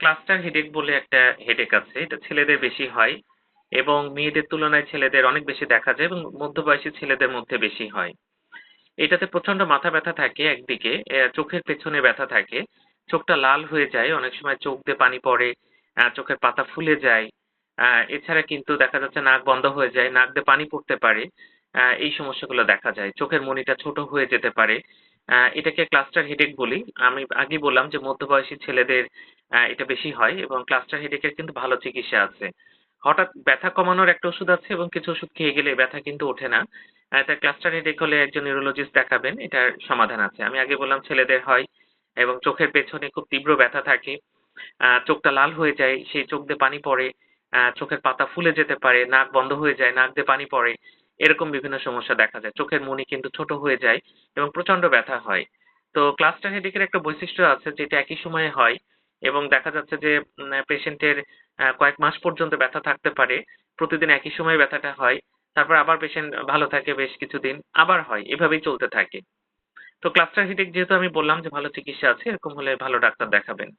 Cluster headache বলে একটা headache আছে। এটা ছেলেদের বেশি হয় এবং মেয়েদের তুলনায় ছেলেদের অনেক বেশি দেখা যায় এবং মধ্যবয়সী ছেলেদের মধ্যে বেশি হয়। এটাতে প্রচণ্ড মাথা ব্যথা থাকে একদিকে, চোখের পেছনে ব্যথা থাকে। চোখটা লাল হয়ে যায়, অনেক সময় চোখ দিয়ে পানি পড়ে, চোখের পাতা ফুলে যায়। এছাড়া কিন্তু দেখা যাচ্ছে নাক বন্ধ হয়ে যায়, নাক দিয়ে পানি পড়তে পারে। এই সমস্যাগুলো দেখা যায়। চোখের মনিটা ছোট হয়ে যেতে পারে। এটাকে ক্লাস্টার হেডেক বলি। আমি আগেই বললাম যে মধ্যবয়সী ছেলেদের এটা বেশি হয় এবং ক্লাস্টার হেডেক এর কিন্তু ভালো চিকিৎসা আছে। হঠাৎ ব্যথা কমানোর একটা ওষুধ আছে এবং কিছু ওষুধ খেয়ে গেলে ব্যথা কিন্তু ওঠে না। এটা ক্লাস্টার হেডেক হলে একজন নিউরোলজিস্ট দেখাবেন। এটার সমাধান আছে। আমি আগে বললাম ছেলেদের হয় এবং চোখের পেছনে খুব তীব্র ব্যথা থাকে। চোখটা লাল হয়ে যায়, সেই চোখ দিয়ে পানি পড়ে, চোখের পাতা ফুলে যেতে পারে, নাক বন্ধ হয়ে যায়, নাক দিয়ে পানি পড়ে। এরকম বিভিন্ন সমস্যা দেখা যায়। চোখের মণি কিন্তু ছোট হয়ে যায় এবং প্রচণ্ড ব্যথা হয়। তো ক্লাস্টার হেডেক এর একটা বৈশিষ্ট্য আছে যেটা একই সময়ে হয় এবং দেখা যাচ্ছে যে পেশেন্টের কয়েক মাস পর্যন্ত ব্যথা থাকতে পারে। প্রতিদিন একই সময়ে ব্যথাটা হয়। তারপর আবার পেশেন্ট ভালো থাকে বেশ কিছুদিন, আবার হয়। এভাবেই চলতে থাকে। তো ক্লাস্টার হেডেক যেহেতু আমি বললাম যে ভালো চিকিৎসা আছে, এরকম হলে ভালো ডাক্তার দেখাবেন।